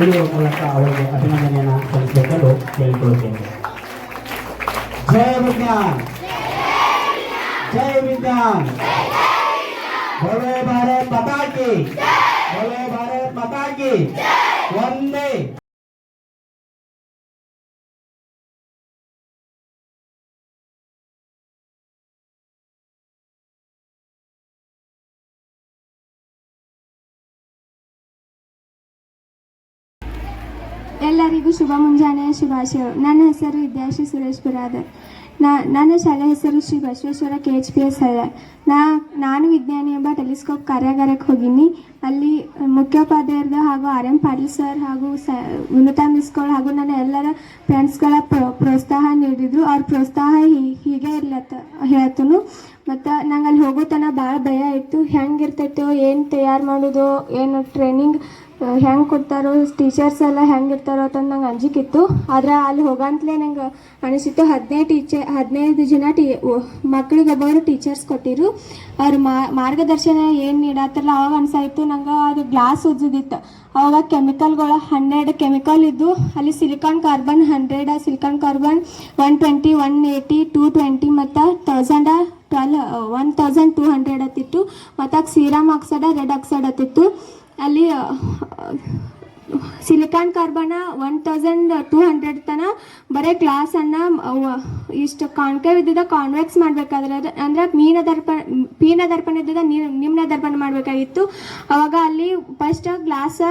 Video ಮೂಲಕ ಅವರಿಗೆ ಅಭಿನಂದನೆಯನ್ನು ಸಲ್ಲಿಸಬೇಕೆಂದು ಕೇಳಿಕೊಳ್ಳುತ್ತೇನೆ ಜೈ ವಿಜ್ಞಾನ್ ಜೈ ವಿಜ್ಞಾನ್ बोले भारत माता की बोले भारत माता की वंदे ಎಲ್ಲರಿಗೂ ಶುಭ ಮುಂಜಾನೆಯ ಶುಭಾಶಯ. ನನ್ನ ಹೆಸರು ವಿದ್ಯಾಶ್ರೀ ಸುರೇಶ್ ಬಿರಾದರ್. ನಾ, ನನ್ನ ಶಾಲೆ ಹೆಸರು Shri Basaveshwara K H P S ಹಳ್ಳ ನಾ, ನಾನು ವಿಜ್ಞಾನಿ ಎಂಬ ಟೆಲಿಸ್ಕೋಪ್ ಕಾರ್ಯಾಗಾರಕ್ಕೆ ಹೋಗಿನಿ. ಅಲ್ಲಿ ಮುಖ್ಯೋಪಾಧ್ಯಾಯರ್ದು ಹಾಗೂ ಆರ್ ಎಂ ಪಾಟೀಲ್ ಸರ್ ಹಾಗೂ ಸ, ಉನ್ನತ ಮಿಸ್ಗಳು ಹಾಗೂ ನನ್ನ ಎಲ್ಲರ ಫ್ರೆಂಡ್ಸ್ಗಳ ಪ್ರೋ, ಪ್ರೋತ್ಸಾಹ ನೀಡಿದ್ರು. ಅವ್ರ ಪ್ರೋತ್ಸಾಹ ಹೀ- ಹೀಗೆ ಇರ್ಲತ್ತ, ಹೇಳ್ತನು. ಮತ್ತು ನಂಗೆ ಅಲ್ಲಿ ಹೋಗೋ ತನಕ ಭಾಳ ಭಯ ಇತ್ತು. ಹೆಂಗೆ ಇರ್ತೈತೋ ಏನು ತಯಾರು ಮಾಡೋದು, ಏನು ಟ್ರೈನಿಂಗ್ ಹೆಂಗೆ ಕೊಡ್ತಾರೋ ಟೀಚರ್ಸ್ ಎಲ್ಲ ಹೆಂಗೆ ಇರ್ತಾರೋ ಅಂತ ನಂಗೆ ಅಂಜಿಕಿತ್ತು. ಆದ್ರೆ ಅಲ್ಲಿ ಹೋಗಂತಲೇ ನಂಗೆ ಅನಿಸಿತ್ತು, ಹದಿನೈದು ಟೀಚರ್ ಹದಿನೈದು ಜನ ಟೀ ಮಕ್ಳಿಗೆ ಒಬ್ಬರು ಟೀಚರ್ಸ್ ಕೊಟ್ಟಿರು. ಅವ್ರ ಮಾರ್ಗದರ್ಶನ ಏನು ನೀಡತ್ತಲ್ಲ ಅವಾಗ ಅನಿಸಾಯಿತು ನಂಗೆ ಅದು ಗ್ಲಾಸ್ ಉಜ್ಜಿದಿತ್ತು. ಅವಾಗ ಕೆಮಿಕಲ್ಗಳು ಹನ್ನೆರಡು ಕೆಮಿಕಲ್ ಇದ್ದು, ಅಲ್ಲಿ silicon carbon hundred silicon carbon one twenty one eighty two twenty ಮತ್ತು thousand twelve one thousand two hundred ಹತ್ತಿತ್ತು ಮತ್ತು ಸೀರಮ್ ಆಕ್ಸೈಡ ರೆಡ್ ಆಕ್ಸೈಡ್ ಹತ್ತಿತ್ತು ಅಲ್ಲಿ silicon carbon one thousand two hundred ತನ ಬರೀ ಗ್ಲಾಸನ್ನು ಇಷ್ಟು ಕಾಣ್ಕೆ ಇದ್ದಿದ್ದ ಕಾನ್ವೆಕ್ಸ್ ಮಾಡಬೇಕಾದ್ರೆ ಅದು ಅಂದ್ರೆ ಮೀನ ದರ್ಪಣ, ಪೀನ ದರ್ಪಣ ಇದ್ದಿದ್ದ ನೀರು, ನಿಮ್ನ ದರ್ಪಣ ಮಾಡಬೇಕಾಗಿತ್ತು. ಅವಾಗ ಅಲ್ಲಿ ಫಸ್ಟ್ ಗ್ಲಾಸ್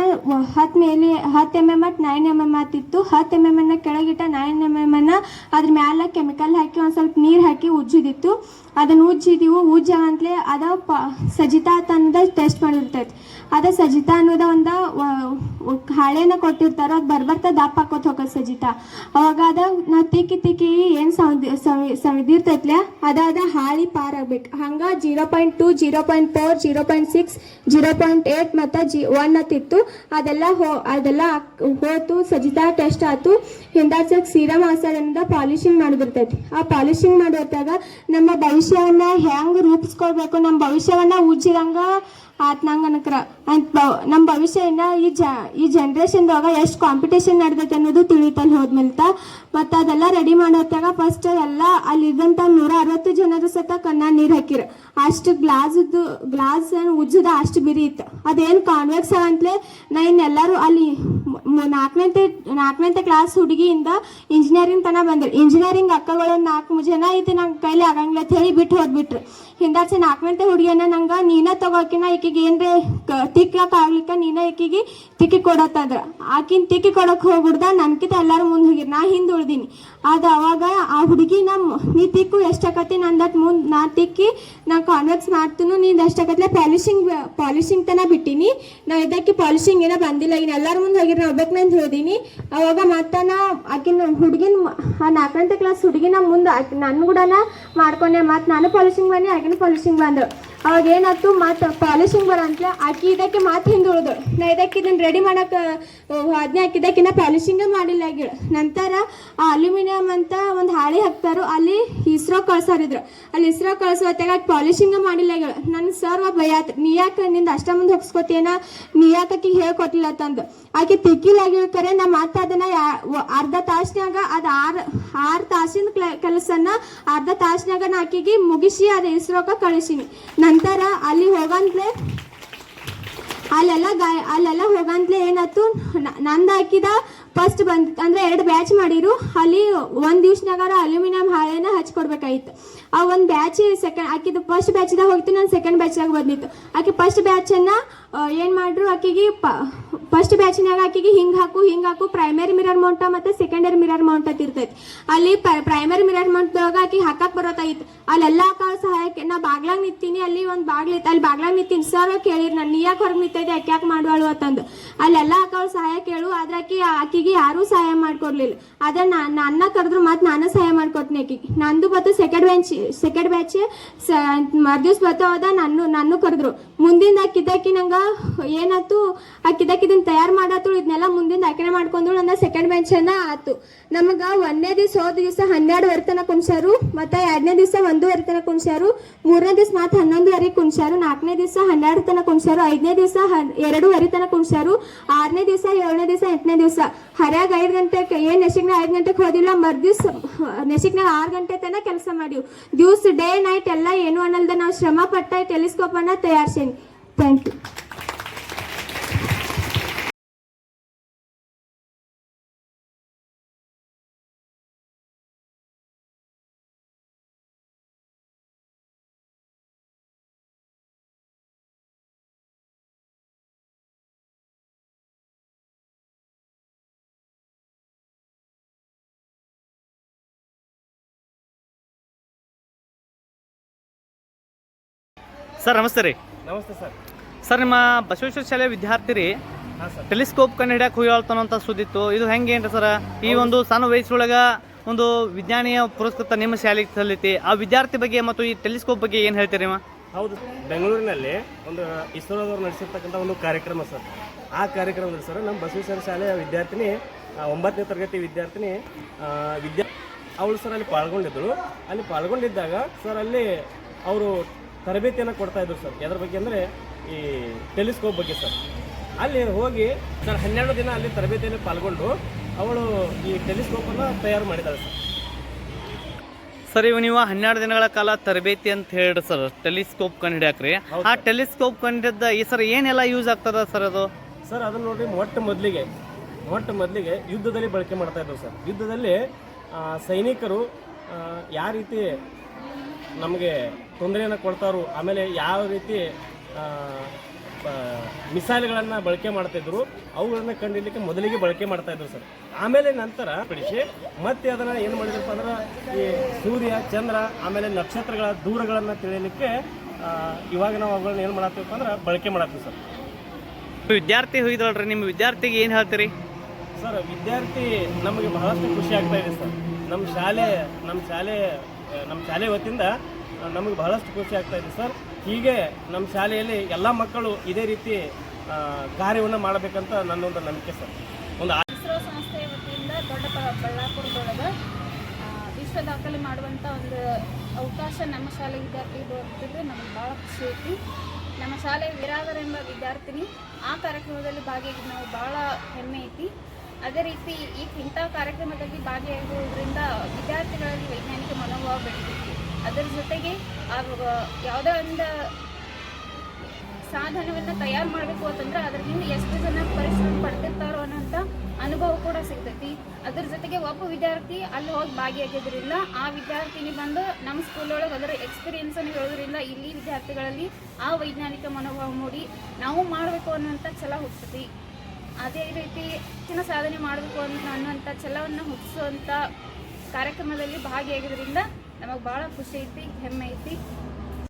ಹತ್ತು ಮೇಲೆ ಹತ್ತು M M at nine M M ಆತಿತ್ತು. ಹತ್ತು ಎಂ ಎಂ ಅನ್ನ ಕೆಳಗಿಟ್ಟ ನೈನ್ ಎಂ ಎಂ ಅನ್ನ ಅದ್ರ ಮ್ಯಾಲ ಕೆಮಿಕಲ್ ಹಾಕಿ ಒಂದು ಸ್ವಲ್ಪ ನೀರು ಹಾಕಿ ಉಜ್ಜಿದಿತ್ತು. ಅದನ್ನು ಉಜ್ಜಿದೀವು. ಉಜ್ಜವಂತಲೇ ಅದ ಪ, ಸಜಿತಾ ಅಂತ ಅನ್ನೋದ ಟೆಸ್ಟ್ ಮಾಡಿರ್ತೈತಿ. ಅದ ಸಜಿತಾ ಅನ್ನೋದ ಒಂದು ಹಾಳೆನ ಕೊಟ್ಟಿರ್ತಾರ, ಅದು ಬರ್ಬರ್ತಾ ದಪ್ಪ ಹಾಕೋತ ಹೋಗ ಸಜಿತ. ಅವಾಗ ಅದ ನಾ ತಿಕ್ಕಿ ತಿಕ್ಕಿ ಏನು ಸೌದಿ ಸವಿದಿರ್ತೈತ್ಲೆ ಅದಾದ ಅದ ಹಾಳಿ ಪಾರ್ ಆಗ್ಬೇಕು ಹಂಗ zero point two, zero point four, zero point six, zero point eight ಮತ್ತು ಜಿ, ಒನ್ ಅತ್ತಿತ್ತು ಅದೆಲ್ಲ ಹೋ, ಅದೆಲ್ಲ ಹೋತು. ಸಜಿತಾ ಟೆಸ್ಟ್ ಆತು. ಹಿಂದಾಚಕ್ ಸೀರಮ್ ಆಸಡದಿಂದ ಪಾಲಿಶಿಂಗ್ ಮಾಡಿಬಿಡ್ತೈತಿ ಆ ಪಾಲಿಶಿಂಗ್ ಮಾಡೋದಾಗ ನಮ್ಮ ಭವಿಷ್ಯವನ್ನ ಹೆಂಗ್ ರೂಪಿಸ್ಕೊಳ್ಬೇಕು ನಮ್ಮ ಭವಿಷ್ಯವನ್ನ ಉಜ್ಜಿದಂಗ ಆತ್ ನಂಗೆ ಅನ್ಕ್ರ ಅಂತ ನಮ್ಮ ಭವಿಷ್ಯ ಇನ್ನ ಈ ಜ, ಈ ಜನ್ರೇಷನ್ದಾಗ ಎಷ್ಟು ಕಾಂಪಿಟೇಷನ್ ನಡ್ದೈತೆ ಅನ್ನೋದು ತಿಳಿತಲ್ಲಿ ಹೋದ್ಮೇಲೆ ಮತ್ತು ಅದೆಲ್ಲ ರೆಡಿ ಮಾಡೋತ್ತಾಗ ಫಸ್ಟ್ ಎಲ್ಲ ಅಲ್ಲಿದ್ದಂಥ ನೂರ ಅರವತ್ತು ಜನರು ಸತ ಕಣ್ಣ ನೀರು ಹಾಕಿರ. ಅಷ್ಟು ಗ್ಲಾಸದ್ದು ಗ್ಲಾಸ್ ಉಜ್ಜದ ಅಷ್ಟು ಬಿರಿ ಇತ್ತು. ಅದೇನು ಕಾನ್ವೆಕ್ಸ್ ಅಂತಲೇ ನಾ ಇನ್ನೆಲ್ಲರೂ ಅಲ್ಲಿ ನಾಲ್ಕನೇ ನಾಲ್ಕನೇ ಕ್ಲಾಸ್ ಹುಡುಗಿಯಿಂದ ಇಂಜಿನಿಯರಿಂಗ್ ತನ ಬಂದ್ರು. ಇಂಜಿನಿಯರಿಂಗ್ ಅಕ್ಕಗಳು ನಾಲ್ಕು ಜನ ಐತಿ ನಂಗೆ ಕೈಲಿ ಆಗಂಗಿಲ್ಲ ಅಂತ ಹೇಳಿ ಬಿಟ್ಟು ಹೋದ್ಬಿಟ್ರು. ಹಿಂದಾಚೆ ನಾಲ್ಕನೇ ಹುಡುಗಿಯನ್ನ ನಂಗೆ ನೀನೇ ತಗೋಕಿನ ಈಕಿಗೆ ಬೇ ತಿಕ್ಲಕ್ ಆಗ್ಲಿಕ್ಕ ನೀನ ಆಕಿಗೆ ತಿಕ್ಕಿ ಕೊಡತ್ತದ್ರ ಆಕಿನ ತಿಕ್ಕಿ ಕೊಡಕ್ ಹೋಗ್ಬಿಡ್ದ ನನ್ಕಿತ ಎಲ್ಲಾರು ಮುಂದೆ ಹೋಗಿರ್, ನಾ ಹಿಂದೆ ಉಳ್ದೀನಿ. ಅದ ಅವಾಗ ಆ ಹುಡುಗಿ ನಮ್ಮ ನೀ ತಿಕ್ಕು ಎಷ್ಟಾಕತಿ ನಂದಟ್ ಮುಂದೆ, ನಾ ತಿಕ್ಕಿ, ನಾ ಕಾನ್ವೆಕ್ಸ್ ಮಾಡ್ತೀನು ನೀನು ಎಷ್ಟಾಕತ್ಲೆ ಪಾಲಿಶಿಂಗ್ ಪಾಲಿಶಿಂಗ್ ತನ ಬಿಟ್ಟಿನಿ. ನಾ ಇದಕ್ಕೆ ಪಾಲಿಶಿಂಗ್ ಏನ ಬಂದಿಲ್ಲ ಇನ್ನು ಎಲ್ಲರ ಮುಂದೆ ಹೋಗಿರ್, ನಾ ಒಬ್ಬಕ್ ನಂದ್ ಹೇಳ್ದೀನಿ ಅವಾಗ ಮತ್ತೆ ನಾ ಆಕಿನ ಹುಡುಗಿನ, ಆ ನಾಲ್ಕನೇ ಕ್ಲಾಸ್ ಹುಡುಗಿನ ಮುಂದೆ ಆಕಿ ನನ್ನ ಕೂಡ ಮಾಡ್ಕೊಂಡೆ ಮತ್ತು ನಾನು ಪಾಲಿಶಿಂಗ್ ಬನ್ನಿ, ಆಕಿನ ಪಾಲಿಶಿಂಗ್ ಬಂದ್ರು ಅವಾಗ ಏನಾಯ್ತು ಮತ್ತು ಪಾಲಿಶಿಂಗ್ ಅಂತ ಆಕಿ ಇದಕ್ಕೆ ಮಾತು ಹಿಂದೆ ಉಳಿದಳು ನಾ ಇದಕ್ಕೆ ಇದನ್ನ ರೆಡಿ ಮಾಡಕ್ಕೆ ಅದನ್ನೇ ಹಾಕಿದ್ದಕ್ಕಿನ್ನ ಪಾಲಿಶಿಂಗೇ ಮಾಡಿಲ್ಲ ಆಗಿಳು ನಂತರ ಆ ಅಲ್ಯೂಮಿನಿಯಂ ಅಂತ ಒಂದು ಹಾಳೆ ಹಾಕ್ತಾರೋ. ಅಲ್ಲಿ ಇಸ್ರೋ ಕಳ್ಸಾರಿದ್ರು ಅಲ್ಲಿ ಇಸ್ರೋ ಕಳ್ಸೋ ಹೊತ್ತಾಗ ಪಾಲಿಶಿಂಗ ಮಾಡಿಲ್ಲ ಆಗಿಳ ನನ್ನ ಸರ್ ಆತ. ನೀ ಯಾಕೆ ನಿಂದ ಅಷ್ಟ ಮುಂದೆ ಹೊಗ್ಸ್ಕೊತೀನ ನೀ ಯಾಕೆ ಆಕಿಗೆ ಹೇಳ್ಕೊಟ್ಟಿಲ್ಲ ತಂದು? ಆಕೆ ತಿಕ್ಕಿಲಾಗಿಳ ಕರೆ ನಾ ಮತ್ತೆ ಅದನ್ನ ಅರ್ಧ ತಾಸ್ನ್ಯಾಗ ಅದು ಆರು ಆರು ತಾಸಿನ ಕೆಲಸನ ಅರ್ಧ ತಾಸ್ನ್ಯಾಗ ನಾ ಆಕಿಗೆ ಮುಗಿಸಿ ಅದು ಇಸ್ರೋಕ ಕಳಿಸೀನಿ. ನಂತರ ಅಲ್ಲಿ ಹೋಗಂತ್ಲೆ, ಅಲ್ಲೆಲ್ಲ ಗಾಯ ಅಲ್ಲೆಲ್ಲ ಹೋಗಂತ್ಲೆ ಏನಾಯ್ತು? ನಂದು ಹಾಕಿದ ಫಸ್ಟ್ ಬಂದ್, ಅಂದ್ರೆ ಎರಡು ಬ್ಯಾಚ್ ಮಾಡಿರು. ಅಲ್ಲಿ ಒಂದು ದಿವ್ಸನಾಗಾರ ಅಲ್ಯೂಮಿನಿಯಂ ಹಾಳೆನ ಹಚ್ಕೊಡ್ಬೇಕಾಗಿತ್ತು. ಆ ಒಂದು ಬ್ಯಾಚ್ ಸೆಕೆಂಡ್ ಆಕಿದು ಫಸ್ಟ್ ಬ್ಯಾಚ್ದಾಗ ಹೋಗ್ತೀನಿ ನಾನು ಸೆಕೆಂಡ್ ಬ್ಯಾಚ್ದಾಗ ಬಂದಿತ್ತು. ಆಕೆ ಫಸ್ಟ್ ಬ್ಯಾಚನ್ನು ಏನು ಮಾಡ್ರು, ಆಕಿಗೆ ಫಸ್ಟ್ ಬ್ಯಾಚ್ನಾಗ ಆಕೆಗೆ ಹಿಂಗೆ ಹಾಕು ಹಿಂಗೆ ಹಾಕು ಪ್ರೈಮರಿ ಮಿರರ್ ಮೌಂಟ ಮತ್ತು ಸೆಕೆಂಡರಿ ಮಿರರ್ ಮೌಂಟ್ ಅಂತ ಇರ್ತೈತಿ. ಅಲ್ಲಿ ಪ್ರೈಮರಿ ಮಿರರ್ ಮೌಂಟ್ದಾಗ ಆಕೆ ಹಾಕಕ್ಕೆ ಬರೋತಾಗಿತ್ತು ಅಲ್ಲೆಲ್ಲ ಹಾಕೋ ಸಹಾಯಕ್ಕೆ, ನಾ ಬಾಗ್ಲಾಗ ನಿಂತೀನಿ ಅಲ್ಲಿ ಒಂದು ಬಾಗ್ಲಿತ್ತು ಅಲ್ಲಿ ಬಾಗ್ಲಾಗ ನಿಂತೀನಿ ಸರ್ ಕೇಳಿರಿ, ನಾನು ನೀ ಯಾಕೆ ಹೊರಗೆ ನಿಂತೈತೆ ಅಕ್ಕ ಯಾಕೆ ಮಾಡುವಳು ಅಂತಂದು. ಅಲ್ಲೆಲ್ಲ ಹಾಕೋ ಸಹಾಯ ಕೇಳು, ಆದ್ರೆ ಆಕೆ, ಆಕೆಗೆ ಯಾರೂ ಸಹಾಯ ಮಾಡ್ಕೊಡ್ಲಿಲ್ಲ. ಅದೇ ನಾನು ನನ್ನ ಕರೆದ್ರು ಮತ್ತೆ ನಾನು ಸಹಾಯ ಮಾಡ್ಕೊತೀನಿ ಆಕಿಗೆ. ನಂದು ಬತ್ತು ಸೆಕೆಂಡ್ ಬೆಂಚ್ ಸೆಕೆಂಡ್ ಬ್ಯಾಚ್ ಮರ್ದಿವ್ಸ ಬರ್ತಾ ಹೋದ ನಾನು ನಾನು ಕರೆದ್ರು. ಮುಂದಿಂದ ಆಕಿದಾಕಿ ನಂಗ ಏನಾಯ್ತು ಆಕಿದಾಕಿ ಇದನ್ನ ತಯಾರು ಮಾಡತ್ತು ಇದನ್ನೆಲ್ಲ ಮುಂದಿಂದ ಆಕಿನೇ ಮಾಡ್ಕೊಂಡ್ರು ನನ್ನ ಸೆಕೆಂಡ್ ಬೆಂಚನ್ನ ಆತು. ನಮಗ ಒಂದನೇ ದಿವಸ ಹೋದ ದಿವಸ ಹನ್ನೆರಡು ವರ್ತನ ಕುಂಸಾರು ಮತ್ತೆ ಎರಡನೇ ದಿವಸ ಒಂದೂವರೆ ತನಕ ಕುಂಸಾರು ಮೂರನೇ ದಿವಸ ಮತ್ತೆ ಹನ್ನೊಂದುವರೆಗೆ ಕುಂಸಾರು ನಾಲ್ಕನೇ ದಿವಸ ಹನ್ನೆರಡು ತನಕ ಕುಂಸಾರು ಐದನೇ ದಿವಸ ಎರಡೂವರೆ ತನಕ ಕುಂಸಾರು ಆರನೇ ದಿವಸ, ಏಳನೇ ದಿವಸ, ಎಂಟನೇ ದಿವಸ. ಹರ್ಯಾಗ ಐದು ಗಂಟೆ ಏನ್ ನೆಸಿಕ್ನಾಗ ಐದು ಗಂಟೆಗೆ ಹೋದಿಲ್ಲ, ಮರ್ದಿವ್ಸ ನೆಸಿಕ್ನಾಗ ಆರು ಗಂಟೆ ತನಕ ಕೆಲಸ ಮಾಡಿವ್ ದಿವ್ಸ ಡೇ ನೈಟ್ ಎಲ್ಲ ಏನು ಅನ್ನಲ್ದ ನಾವು ಶ್ರಮ ಪಟ್ಟ ಟೆಲಿಸ್ಕೋಪ್ ಅನ್ನ ತಯಾರಿಸೇನಿ. Thank you. ಸರ್ ನಮಸ್ತೆ ರೀ. ನಮಸ್ತೆ ಸರ್. ಸರ್ ನಿಮ್ಮ ಬಸವೇಶ್ವರ ಶಾಲೆ ವಿದ್ಯಾರ್ಥಿ ರೀ ಟೆಲಿಸ್ಕೋಪ್ ಕಂಡು ಹಿಡಿಯಕ್ಕೆ ಹೋಗ್ಯಾಳ್ತಾನಂತ ಸುದ್ದಿತ್ತು. ಇದು ಹೆಂಗೆ ಏನ್ರಿ ಸರ್? ಈ ಒಂದು ಸಣ್ಣ ವಯಸ್ಸೊಳಗೆ ಒಂದು ವಿಜ್ಞಾನಿಯ ಪುರಸ್ಕೃತ ನಿಮ್ಮ ಶಾಲೆಗೆ ಸಲ್ಲೈತಿ ಆ ವಿದ್ಯಾರ್ಥಿ ಬಗ್ಗೆ ಮತ್ತು ಈ ಟೆಲಿಸ್ಕೋಪ್ ಬಗ್ಗೆ ಏನು ಹೇಳ್ತೀರಿ ಅಮ್ಮ ಹೌದು. ಬೆಂಗಳೂರಿನಲ್ಲಿ ಒಂದು ಇಸ್ರೋದವ್ರು ನಡೆಸಿರ್ತಕ್ಕಂಥ ಒಂದು ಕಾರ್ಯಕ್ರಮ ಸರ್. ಆ ಕಾರ್ಯಕ್ರಮದಲ್ಲಿ ಸರ್ ನಮ್ಮ ಬಸವೇಶ್ವರ ಶಾಲೆಯ ವಿದ್ಯಾರ್ಥಿನಿ ಒಂಬತ್ತನೇ ತರಗತಿ ವಿದ್ಯಾರ್ಥಿನಿ ವಿದ್ಯಾ ಅವಳು ಸರ್ ಅಲ್ಲಿ ಪಾಲ್ಗೊಂಡಿದ್ದರು ಅಲ್ಲಿ ಪಾಲ್ಗೊಂಡಿದ್ದಾಗ ಸರ್ ಅಲ್ಲಿ ಅವರು ತರಬೇತಿಯನ್ನು ಕೊಡ್ತಾ ಇದ್ರು ಸರ್. ಎದ್ರ ಬಗ್ಗೆ ಅಂದರೆ ಈ ಟೆಲಿಸ್ಕೋಪ್ ಬಗ್ಗೆ ಸರ್. ಅಲ್ಲಿ ಹೋಗಿ ಸರ್ ಹನ್ನೆರಡು ದಿನ ಅಲ್ಲಿ ತರಬೇತಿಯಲ್ಲಿ ಪಾಲ್ಗೊಂಡು ಅವಳು ಈ ಟೆಲಿಸ್ಕೋಪನ್ನು ತಯಾರು ಮಾಡಿದ್ದಾಳೆ ಸರ್. ಸರ್ ಇವು ನೀವು ಹನ್ನೆರಡು ದಿನಗಳ ಕಾಲ ತರಬೇತಿ ಅಂತ ಹೇಳ್ರಿ ಸರ್ ಟೆಲಿಸ್ಕೋಪ್ ಕಂಡು ಹಿಡಿಯಾಕ್ರಿ ಆ ಟೆಲಿಸ್ಕೋಪ್ ಕಂಡಿದ್ದ ಈ ಸರ್ ಏನೆಲ್ಲ ಯೂಸ್ ಆಗ್ತದ ಸರ್ ಅದು? ಸರ್ ಅದನ್ನ ನೋಡಿ ಮೊಟ್ಟ ಮೊದಲಿಗೆ ಮೊಟ್ಟ ಮೊದಲಿಗೆ ಯುದ್ಧದಲ್ಲಿ ಬಳಕೆ ಮಾಡ್ತಾ ಇದ್ರು ಸರ್. ಯುದ್ಧದಲ್ಲಿ ಸೈನಿಕರು ಯಾವ ರೀತಿ ನಮಗೆ ತೊಂದರೆಯನ್ನು ಕೊಡ್ತಾರೋ ಆಮೇಲೆ ಯಾವ ರೀತಿ ಮಿಸೈಲ್ಗಳನ್ನು ಬಳಕೆ ಮಾಡ್ತಾಯಿದ್ರು ಅವುಗಳನ್ನು ಕಂಡಿಡ್ಲಿಕ್ಕೆ ಮೊದಲಿಗೆ ಬಳಕೆ ಮಾಡ್ತಾಯಿದ್ರು ಸರ್. ಆಮೇಲೆ ನಂತರ ಪಡಿಸಿ ಮತ್ತೆ ಅದನ್ನು ಏನು ಮಾಡಿದ್ರಪ್ಪ ಅಂದ್ರೆ ಈ ಸೂರ್ಯ ಚಂದ್ರ ಆಮೇಲೆ ನಕ್ಷತ್ರಗಳ ದೂರಗಳನ್ನು ತಿಳಿಯಲಿಕ್ಕೆ ಇವಾಗ ನಾವು ಅವುಗಳನ್ನ ಏನು ಮಾಡತ್ತೀವಪ್ಪ ಅಂದ್ರೆ ಬಳಕೆ ಮಾಡತ್ತೀವಿ ಸರ್. ವಿದ್ಯಾರ್ಥಿ ಹೋಗಿದ್ರಲ್ರಿ ನಿಮ್ಮ ವಿದ್ಯಾರ್ಥಿಗೆ ಏನು ಹೇಳ್ತೀರಿ? ಸರ್ ವಿದ್ಯಾರ್ಥಿ ನಮಗೆ ಬಹಳಷ್ಟು ಖುಷಿ ಆಗ್ತಾ ಇದೆ ಸರ್. ನಮ್ಮ ಶಾಲೆ ನಮ್ಮ ಶಾಲೆ ನಮ್ಮ ಶಾಲೆ ವತಿಯಿಂದ ನಮಗೆ ಬಹಳಷ್ಟು ಖುಷಿ ಆಗ್ತಾ ಇದೆ ಸರ್. ಹೀಗೆ ನಮ್ಮ ಶಾಲೆಯಲ್ಲಿ ಎಲ್ಲ ಮಕ್ಕಳು ಇದೇ ರೀತಿ ಕಾರ್ಯವನ್ನು ಮಾಡಬೇಕಂತ ನನ್ನೊಂದು ನಂಬಿಕೆ ಸರ್. ಒಂದು ಇಸ್ರೋ ಸಂಸ್ಥೆಯ ವತಿಯಿಂದ ದೊಡ್ಡ ಬಳ್ಳಾಪುರದೊಳಗೆ ವಿಶ್ವ ದಾಖಲೆ ಮಾಡುವಂಥ ಒಂದು ಅವಕಾಶ ನಮ್ಮ ಶಾಲೆ ವಿದ್ಯಾರ್ಥಿಗೆ ದೊರೆತಿದ್ರೆ ನಮಗೆ ಭಾಳ ಖುಷಿ ಐತಿ. ನಮ್ಮ ಶಾಲೆ ವಿರಾಗರ್ ಎಂಬ ವಿದ್ಯಾರ್ಥಿನಿ, ಆ ಕಾರ್ಯಕ್ರಮದಲ್ಲಿ ಭಾಗಿಯಾಗಿ ನಾವು ಭಾಳ ಹೆಮ್ಮೆ ಐತಿ. ಅದೇ ರೀತಿ ಈ ಇಂಥ ಕಾರ್ಯಕ್ರಮದಲ್ಲಿ ಭಾಗಿಯಾಗುವುದರಿಂದ ವಿದ್ಯಾರ್ಥಿಗಳಲ್ಲಿ ವೈಜ್ಞಾನಿಕ ಮನೋಭಾವ ಬೆಳೆದಿದೆ. ಅದರ ಜೊತೆಗೆ ಯಾವುದೇ ಒಂದು ಸಾಧನವನ್ನು ತಯಾರು ಮಾಡಬೇಕು ಅಂತಂದ್ರೆ ಅದರಿಂದ ಎಷ್ಟು ಜನ ಪರಿಶ್ರಮ ಪಡ್ತಿರ್ತಾರೋ ಅನ್ನೋಂಥ ಅನುಭವ ಕೂಡ ಸಿಗ್ತೈತಿ. ಅದ್ರ ಜೊತೆಗೆ ಒಬ್ಬ ವಿದ್ಯಾರ್ಥಿ ಅಲ್ಲಿ ಹೋಗಿ ಭಾಗಿಯಾಗಿದ್ರಿಂದ ಆ ವಿದ್ಯಾರ್ಥಿನಿ ಬಂದು ನಮ್ಮ ಸ್ಕೂಲ್ ಒಳಗೆ ಅದರ ಎಕ್ಸ್ಪೀರಿಯನ್ಸ್ ಅನ್ನು ಹೇಳೋದ್ರಿಂದ ಇಲ್ಲಿ ವಿದ್ಯಾರ್ಥಿಗಳಲ್ಲಿ ಆ ವೈಜ್ಞಾನಿಕ ಮನೋಭಾವ ಮೂಡಿ ನಾವು ಮಾಡಬೇಕು ಅನ್ನುವಂಥ ಛಲ ಹುಟ್ಟುತ್ತಿ ಅದೇ ರೀತಿ ಹೆಚ್ಚಿನ ಸಾಧನೆ ಮಾಡಬೇಕು ಅಂತ ಅನ್ನುವಂಥ ಛಲವನ್ನು ಹುಟ್ಟಿಸುವಂಥ ಕಾರ್ಯಕ್ರಮದಲ್ಲಿ ಭಾಗಿಯಾಗಿರೋದ್ರಿಂದ ನಮಗೆ ಭಾಳ ಖುಷಿ ಐತಿ, ಹೆಮ್ಮೆ ಐತಿ.